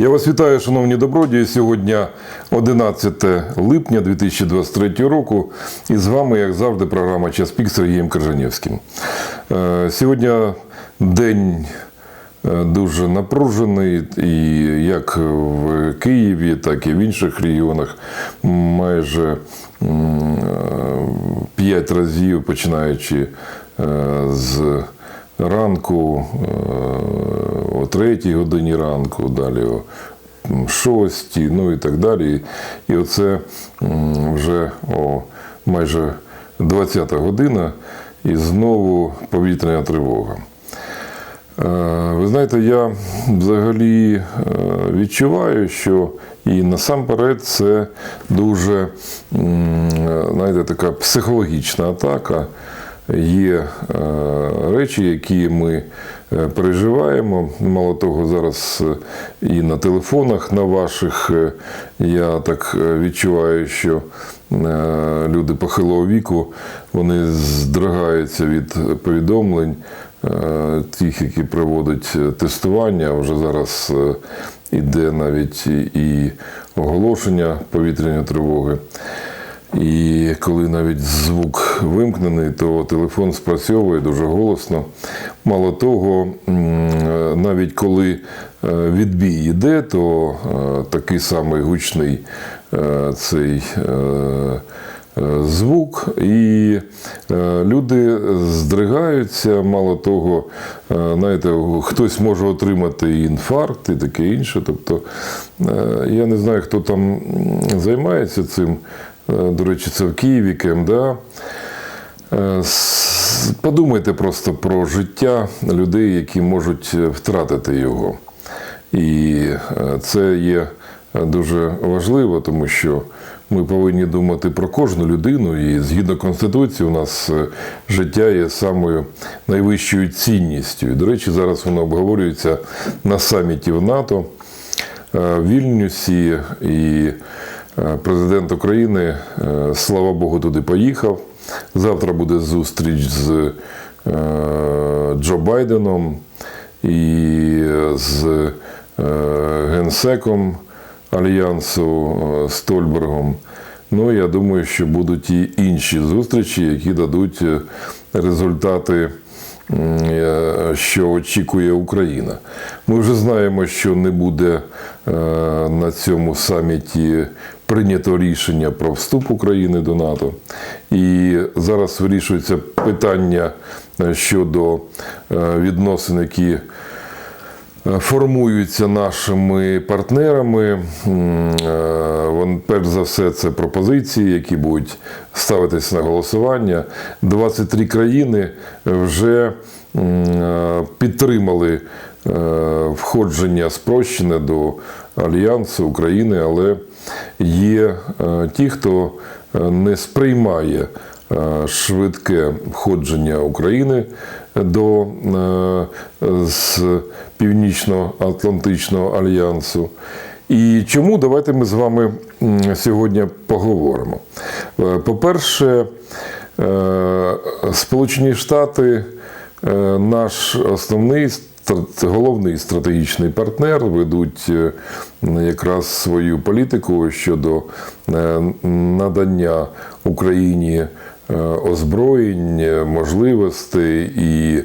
Я вас вітаю, шановні добродії. Сьогодні 11 липня 2023 року. І з вами, як завжди, програма Час пік Сергієм Коржанівським. Е, Сьогодні день е, дуже напружений, і як в Києві, так і в інших регіонах майже м, е, п'ять разів, починаючи з ранку, е, о третій годині ранку, далі о м, шостій, ну і так далі. І оце вже о майже 20 година, і знову повітряна тривога. Е, Ви знаєте, я взагалі е, відчуваю, що і насамперед це дуже знаєте, така психологічна атака. Є е, речі, які ми е, переживаємо. Мало того, зараз е, і на телефонах на ваших я так відчуваю, що люди похилого віку вони здригаються від повідомлень тих, які проводять тестування. Вже зараз іде навіть і оголошення повітряної тривоги. І коли навіть звук вимкнений, то телефон спрацьовує дуже голосно. Мало того, навіть коли е, відбій йде, то е, такий самий гучний е, цей е, е, звук, і е, люди здригаються. Мало того, е, знаєте, хтось може отримати інфаркт і таке інше. Тобто, е, я не знаю, хто там займається цим. Е, До речі, це в Києві, КМДА. Е, Подумайте просто про життя людей, які можуть е, втратити його. І це є дуже важливо, тому що ми повинні думати про кожну людину. І згідно Конституції, у нас життя є самою найвищою цінністю. І, до речі, зараз воно обговорюється на саміті в НАТО в Вільнюсі. І президент України, е, слава Богу, туди поїхав. Завтра буде зустріч з е, Джо Байденом і з е, генсеком Альянсу е, Стольбергом. Ну, я думаю, що будуть і інші зустрічі, які дадуть е, результати, е, що очікує Україна. Ми вже знаємо, що не буде е, на цьому саміті прийнято рішення про вступ України до НАТО. І зараз вирішується питання е, щодо е, відносин, які е, формуються нашими партнерами. Перш за все, це пропозиції, які будуть ставитися на голосування. 23 країни вже підтримали входження спрощене до Альянсу України, але є е, ті, хто е, не сприймає е, швидке входження України до е, з Північно-Атлантичного альянсу. І чому давайте ми з вами сьогодні поговоримо. Е, По-перше, е, Сполучені Штати е, наш основний головний стратегічний партнер ведуть е, якраз свою політику щодо е, надання Україні е, озброєнь, можливостей і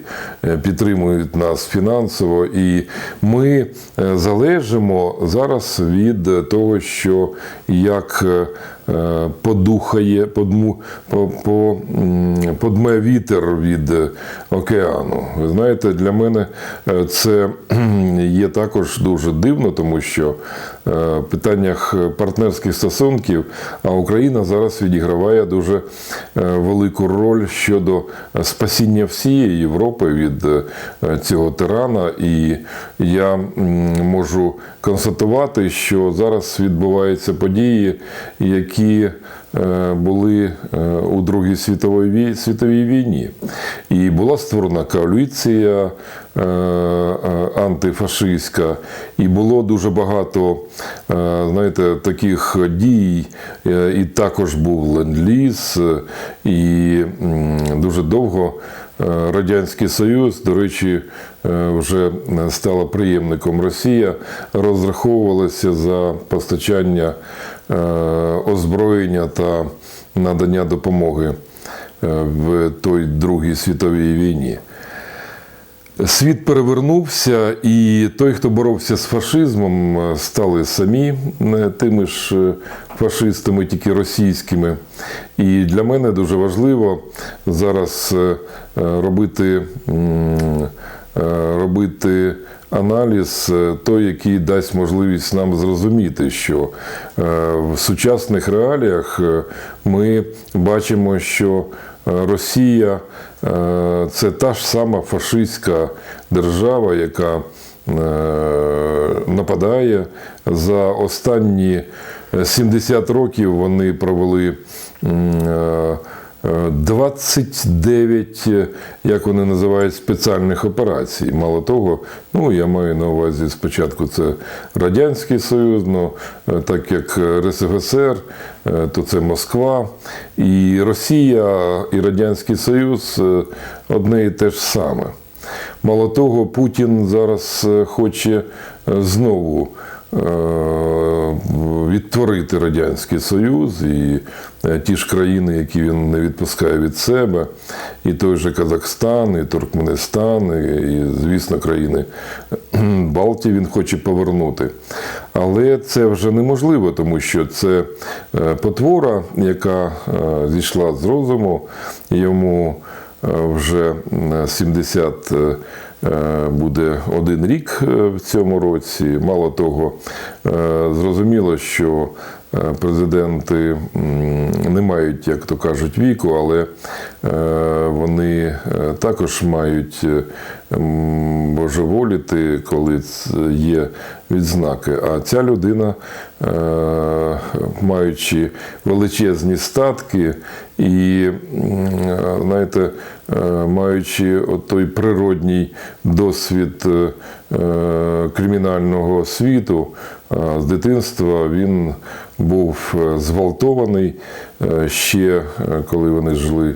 підтримують нас фінансово. І ми залежимо зараз від того, що як подухає, подму, по, по, подме вітер від е, океану. Ви знаєте, для мене е, це є також дуже дивно, тому що е, в питаннях партнерських стосунків, а Україна зараз відіграває дуже е, велику роль щодо спасіння всієї Європи від е, цього тирана. І я можу констатувати, що зараз відбуваються події, які е, були е, у Другій світовій світовій війні. І була створена коаліція е, антифашистська, і було дуже багато знаєте, таких дій, і також був ленд-ліз, і дуже довго. Радянський Союз, до речі, вже стала приємником Росія, розраховувалася за постачання озброєння та надання допомоги е, в той Другій світовій війні. Світ перевернувся, і той, хто боровся з фашизмом, е, стали самі е, тими ж е, фашистами, тільки російськими. І для мене дуже важливо зараз е, е, робити, е, робити аналіз, е, той, який дасть можливість нам зрозуміти, що е, в сучасних реаліях е, ми бачимо, що Росія це та ж сама фашистська держава, яка нападає. За останні е, 70 років вони провели 29, е, як вони називають, спеціальних операцій. Мало того, ну я маю на увазі спочатку це Радянський Союз, ну е, так як РСФСР, е, то це Москва. І Росія і Радянський Союз е, одне і те ж саме. Мало того, Путін зараз хоче знову відтворити Радянський Союз і е, ті ж країни, які він не відпускає від себе, і той же Казахстан, і Туркменистан, і, звісно, країни Балтії він хоче повернути. Але це вже неможливо, тому що це е, потвора, яка е, зійшла з розуму, йому вже 70 е, е, буде один рік е, в цьому році. Мало того, е, зрозуміло, що е, президенти не мають, як то кажуть, віку, але е, вони е, також мають е, божеволіти, коли є відзнаки. А ця людина, е, маючи величезні статки і, знаєте, е, маючи той природній досвід е, кримінального світу, з дитинства він був зґвалтований ще коли вони жили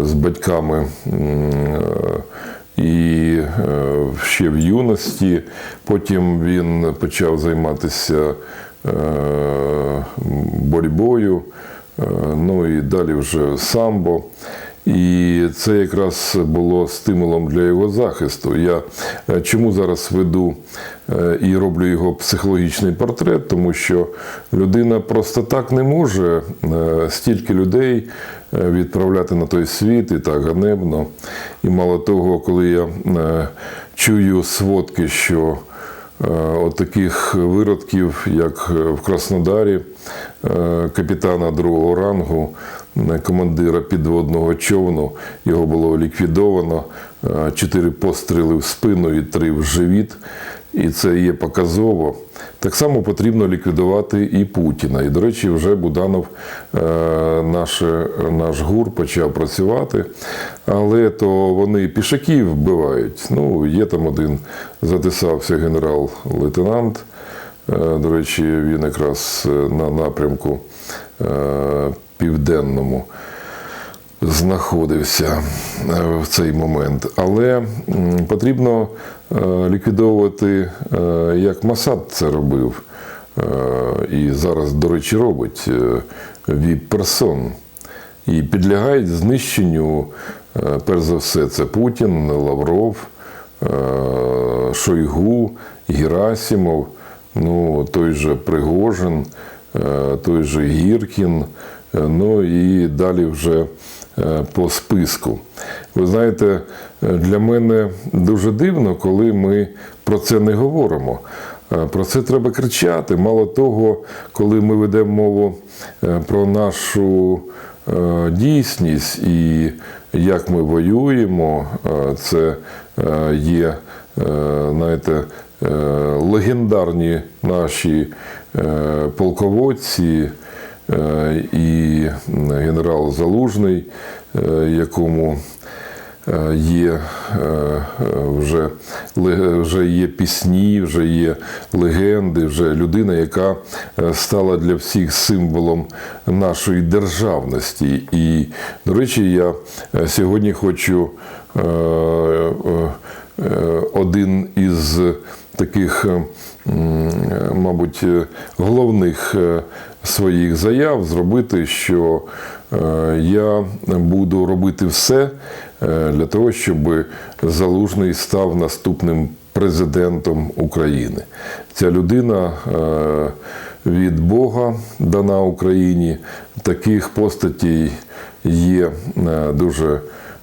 з батьками. І е, ще в юності. Потім він почав займатися е, боротьбою, е, ну і далі вже самбо. І це якраз було стимулом для його захисту. Я е, чому зараз веду е, і роблю його психологічний портрет, тому що людина просто так не може е, стільки людей відправляти на той світ і так ганебно. І мало того, коли я чую сводки, що от таких виродків, як е, в Краснодарі, е, капітана другого рангу, е, командира підводного човну, його було ліквідовано, е, чотири постріли в спину і три в живіт. І це є показово. Так само потрібно ліквідувати і Путіна. І, до речі, вже Буданов, е, наш, наш ГУР, почав працювати, але то вони пішаків вбивають. Ну, є там один затисався генерал-лейтенант. Е, До речі, він якраз е, на напрямку південному знаходився е, в цей момент. Але потрібно е, ліквідовувати, е, як Масад це робив. І зараз, до речі, робить віп-персон. І підлягають знищенню, перш за все, це Путін, Лавров, Шойгу, Герасимов, ну, той же Пригожин, той же Гіркін, ну і далі вже по списку. Ви знаєте, е, для мене дуже дивно, коли ми про це не говоримо. Е, Про це треба кричати. Мало того, коли ми ведемо мову е, про нашу е, дійсність і як ми воюємо, е, це е, є, е, знаєте, е, легендарні наші е, полководці е, і генерал Залужний, е, якому е, є е, вже, вже є пісні, вже є легенди, вже людина, яка е, стала для всіх символом нашої державності. І, до речі, я е, сьогодні хочу е, е, е, один із таких, е, е, мабуть, е, головних своїх заяв зробити, що я буду робити все для того, щоб Залужний став наступним президентом України. Ця людина від Бога дана Україні. Таких постатей є дуже.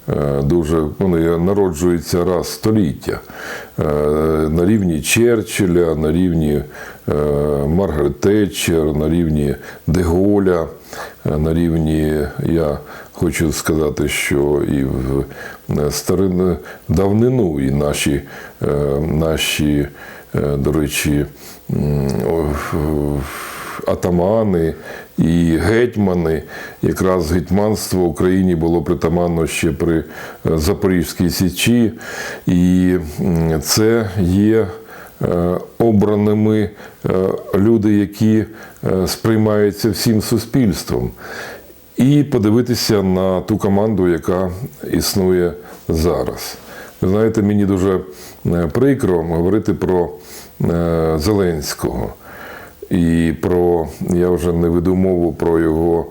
Е, Дуже вони народжуються раз століття. Е, на рівні Черчилля, на рівні е, Маргарет Тетчер, на рівні Деголя, на рівні, я хочу сказати, що і в старину давнину, і наші, наші до речі, атамани і гетьмани. Якраз гетьманство в Україні було притаманно ще при е, Запорізькій Січі, і це є е, обраними е, люди, які сприймаються всім суспільством. І подивитися на ту команду, яка існує зараз. Ви знаєте, мені дуже прикро говорити про Зеленського. І про я вже не веду мову про його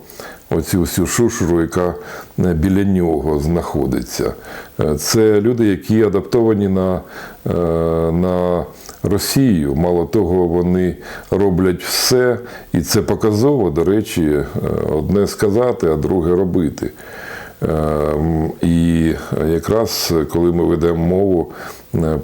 оцю всю шушуру, яка е, біля нього знаходиться. Е, Це люди, які адаптовані на, е, на Росію. Мало того, вони роблять все, і це показово, до речі, одне сказати, а друге робити. Ем, І якраз коли ми ведемо мову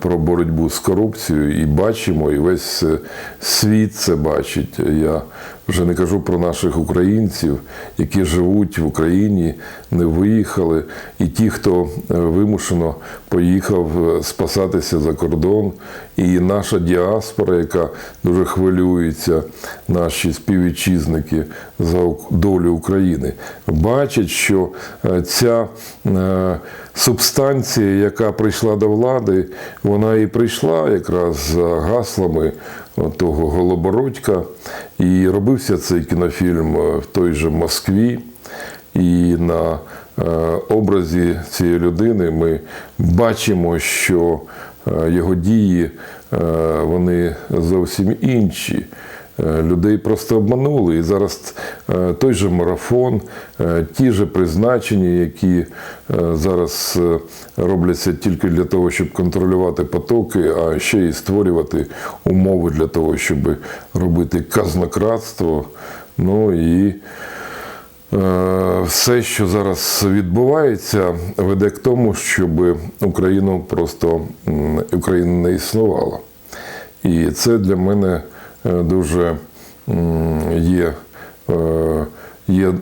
про боротьбу з корупцією і бачимо, і весь е, світ це бачить. Я вже не кажу про наших українців, які живуть в Україні, не виїхали, і ті, хто е, вимушено поїхав е, спасатися за кордон, і наша діаспора, яка дуже хвилюється, наші співвітчизники за долю України, бачать, що е, ця е, субстанція, яка прийшла до влади, вона і прийшла якраз за гаслами того Голобородька. І робився цей кінофільм е, в той же Москві. І на е, образі цієї людини ми бачимо, що е, його дії е, вони зовсім інші. Е, Людей просто обманули. І зараз е, той же марафон, е, ті ж призначення, які зараз робляться тільки для того, щоб контролювати потоки, а ще й створювати умови для того, щоб робити казнократство. Ну і все, що зараз відбувається, веде к тому, щоб Україну просто Україна не існувала. І це для мене дуже є, е, є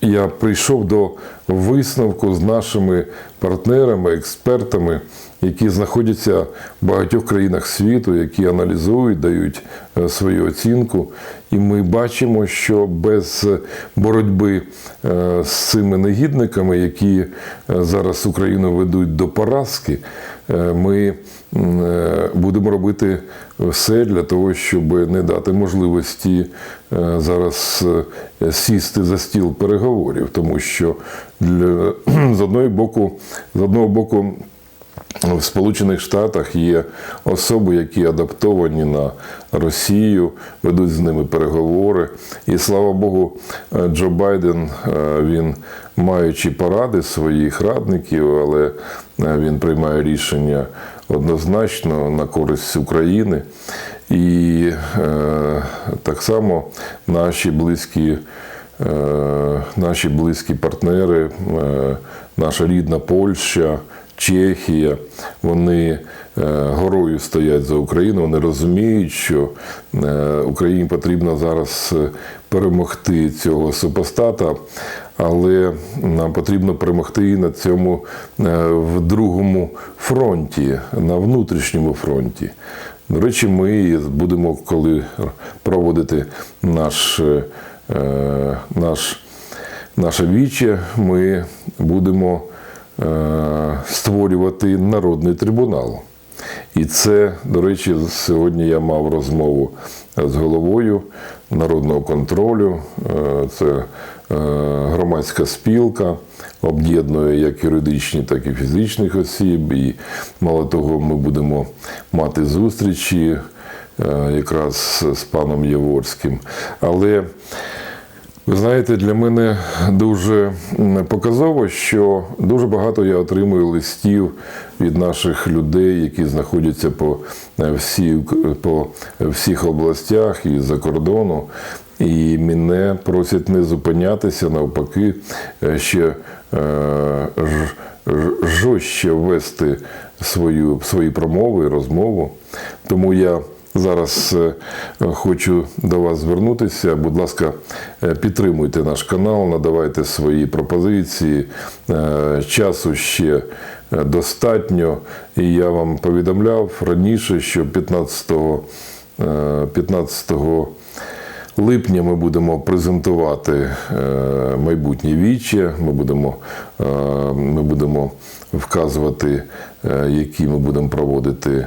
я прийшов до висновку з нашими партнерами, експертами, які знаходяться в багатьох країнах світу, які аналізують, дають е, свою оцінку. І ми бачимо, що без боротьби е, з цими негідниками, які е, зараз Україну ведуть до поразки, е, ми е, будемо робити все для того, щоб не дати можливості е, зараз е, сісти за стіл переговорів, тому що для, з одного боку, з одного боку. В Сполучених Штатах є особи, які адаптовані на Росію, ведуть з ними переговори. І слава Богу, е, Джо Байден, е, він маючи поради своїх радників, але е, він приймає рішення однозначно на користь України. І е, так само наші близькі. Е, Наші близькі партнери, е, наша рідна Польща, Чехія, вони горою стоять за Україну. Вони розуміють, що Україні потрібно зараз перемогти цього супостата, але нам потрібно перемогти і на цьому е, в другому фронті, на внутрішньому фронті. До речі, ми будемо, коли проводити наш, е, наш, наше віче, ми будемо е, створювати народний трибунал. І це, до речі, сьогодні я мав розмову з головою народного контролю. Е, Це е, громадська спілка, об'єднує як юридичні, так і фізичних осіб. І мало того, ми будемо мати зустрічі е, якраз з паном Яворським. Але ви знаєте, для мене дуже показово, що дуже багато я отримую листів від наших людей, які знаходяться по, е, всій, Ук- по всіх областях і за кордону. І мене просять не зупинятися, навпаки, е, ще е, жорстче ввести свою, свої промови, розмову. Тому я Зараз е, хочу до вас звернутися. Будь ласка, е, підтримуйте наш канал, надавайте свої пропозиції. Е, Часу ще достатньо. І я вам повідомляв раніше, що 15, е, 15 липня ми будемо презентувати майбутнє віче. Ми будемо, ми будемо вказувати, які ми будемо проводити е,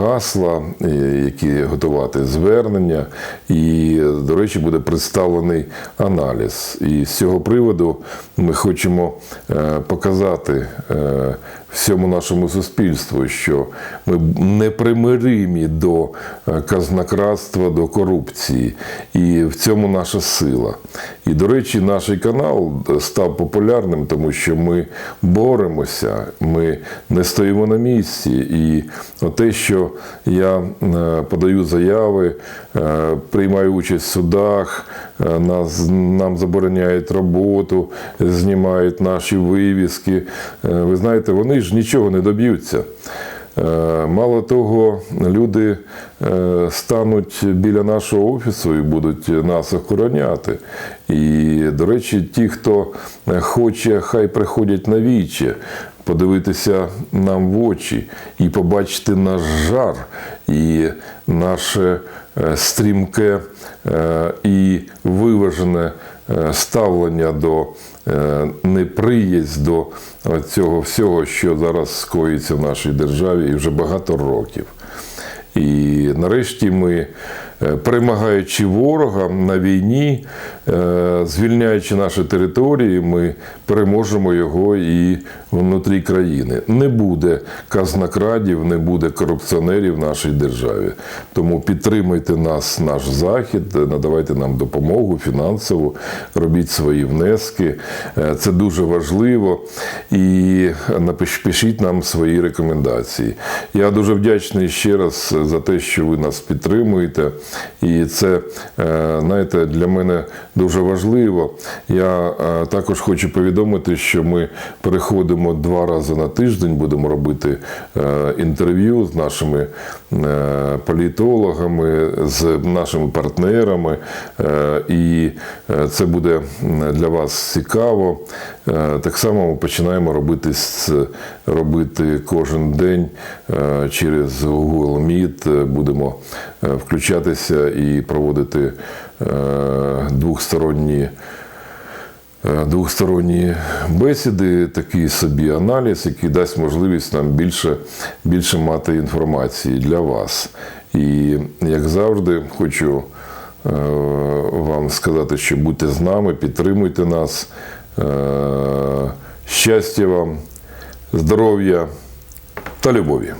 гасла, е, які готувати звернення. І, до речі, буде представлений аналіз. І з цього приводу ми хочемо е, показати е, всьому нашому суспільству, що ми непримиримі до е, казнократства, до корупції. І в цьому наша сила. І, до речі, наш канал став популярним, тому що ми боремося, ми не стоїмо на місці. І те, що я е, подаю заяви, е, приймаю участь в судах, е, нас, нам забороняють роботу, знімають наші вивіски. Ви знаєте, вони ж нічого не доб'ються. Мало того, люди стануть біля нашого офісу і будуть нас охороняти. І, до речі, ті, хто хоче, хай приходять на віче, подивитися нам в очі і побачити наш жар і наше е, стрімке е, і виважене е, ставлення до неприязнь до цього всього, що зараз скоїться в нашій державі і вже багато років. І нарешті ми, перемагаючи ворога на війні, е, звільняючи наші території, ми переможемо його і внутрі країни. Не буде казнокрадів, не буде корупціонерів в нашій державі. Тому підтримуйте нас, наш захід, надавайте нам допомогу фінансову, робіть свої внески. Е, Це дуже важливо. І напиш- пишіть нам свої рекомендації. Я дуже вдячний ще раз за те, що ви нас підтримуєте. І це, е, знаєте, для мене дуже важливо. Я е, також хочу повідомити, що ми переходимо два рази на тиждень, будемо робити е, інтерв'ю з нашими політологами, з нашими партнерами. І це буде для вас цікаво. Так само ми починаємо робити, робити кожен день через Google Meet. Будемо е, включатися і проводити е, двохсторонні. е, Двохсторонні бесіди, такий собі аналіз, який дасть можливість нам більше, більше мати інформації для вас. І як завжди, хочу е, вам сказати, що будьте з нами, підтримуйте нас. Щастя вам, здоров'я та любові.